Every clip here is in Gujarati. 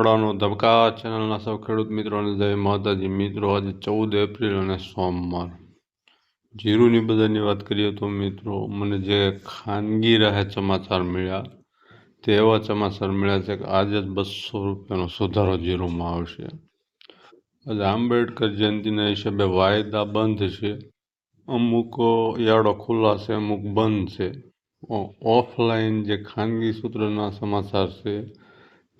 વડાનો ધબકા ચેનલના સૌ ખેડૂત મિત્રોને જય માતાજી. મિત્રો, આજે ચૌદ એપ્રિલ અને સોમવાર. જીરુની બજારની વાત કરીએ તો મિત્રો, મને જે ખાનગી રાહે સમાચાર મળ્યા, તે એવા સમાચાર મળ્યા છે કે આજે જ બસો રૂપિયાનો સુધારો જીરુમાં આવશે. આજે આંબેડકર જયંતિના હિસાબે વાયદા બંધ છે. અમુક યાર્ડો ખુલ્લા છે, અમુક બંધ છે. ઓફલાઈન જે ખાનગી સૂત્રના સમાચાર છે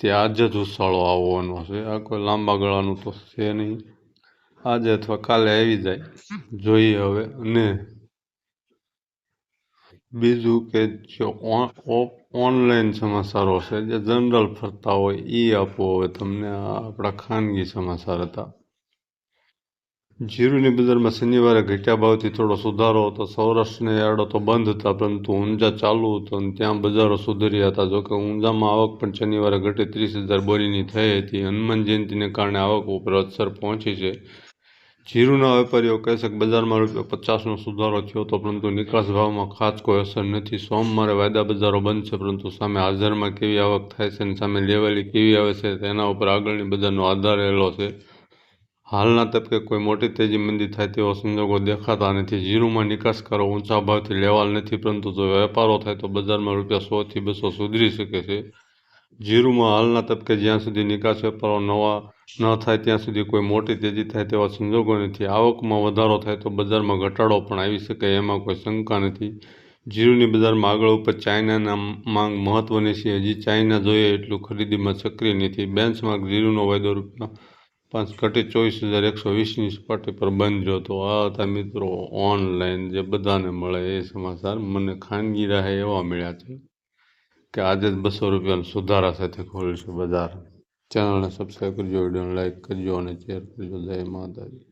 તે આજે જ ઉછાળો આવવાનો છે. આ કોઈ લાંબા ગાળાનું તો છે નહીં. આજે અથવા કાલે આવી જાય. જોઈએ હવે. અને બીજું કે જે ઓનલાઈન સમાચારો છે. જે જનરલ ફરતા હોય એ આપો હવે તમને. આપણા ખાનગી સમાચાર હતા. જીરુની બજારમાં શનિવારે ઘટ્યા ભાવથી થોડો સુધારો હતો. સૌરાષ્ટ્રના યાર્ડો તો બંધ હતા, પરંતુ ઊંઝા ચાલુ હતો અને ત્યાં બજારો સુધર્યા હતા. જોકે ઊંઝામાં આવક પણ શનિવારે ઘટી ત્રીસ હજાર બોરીની થઈ હતી. હનુમાન જયંતિને કારણે આવક ઉપર અસર પહોંચી છે. જીરુના વેપારીઓ કહે છે કે બજારમાં રૂપિયા પચાસનો સુધારો થયો હતો, પરંતુ નિકાસ ભાવમાં ખાસ કોઈ અસર નથી. સોમવારે વાયદા બજારો બંધ છે, પરંતુ સામે હાજરમાં કેવી આવક થાય છે અને સામે લેવાલી કેવી આવે છે તેના ઉપર આગળની બજારનો આધાર રહેલો છે. હાલના તબકે કોઈ મોટી તેજી મંદી થાય તેવા સંજોગો દેખાતા નથી. જીરુમાં નિકાસ કરો ઊંચા ભાવથી લેવાલ નથી, પરંતુ જો વેપારો થાય તો બજારમાં રૂપિયા સોથી બસો સુધરી શકે છે. જીરુમાં હાલના તબકે જ્યાં સુધી નિકાસ વેપારો નવા ન થાય, ત્યાં સુધી કોઈ મોટી તેજી થાય તેવા સંજોગો નથી. આવકમાં વધારો થાય તો બજારમાં ઘટાડો પણ આવી શકે, એમાં કોઈ શંકા નથી. જીરુની બજારમાં આગળ ઉપર ચાઇનાના માંગ મહત્ત્વની છે. હજી ચાઇના જોઈએ એટલું ખરીદીમાં સક્રિય નથી. બેન્ચમાર્ક જીરુનો વાયદો રૂપિયા પાંચ ઘટી ચોવીસ હજાર એકસો વીસની સપાટી પર બંધ રહ્યો તો આ હતા મિત્રો ઓનલાઈન જે બધાને મળે એ સમાચાર મને ખાનગી રાહે એવા મળ્યા છે કે આજે જ બસો રૂપિયાનો સુધારા સાથે ખોલશે બજાર. ચેનલને સબસ્ક્રાઈબ કરજો, વિડીયોને લાઇક કરજો અને શેર કરજો. જય માતાજી.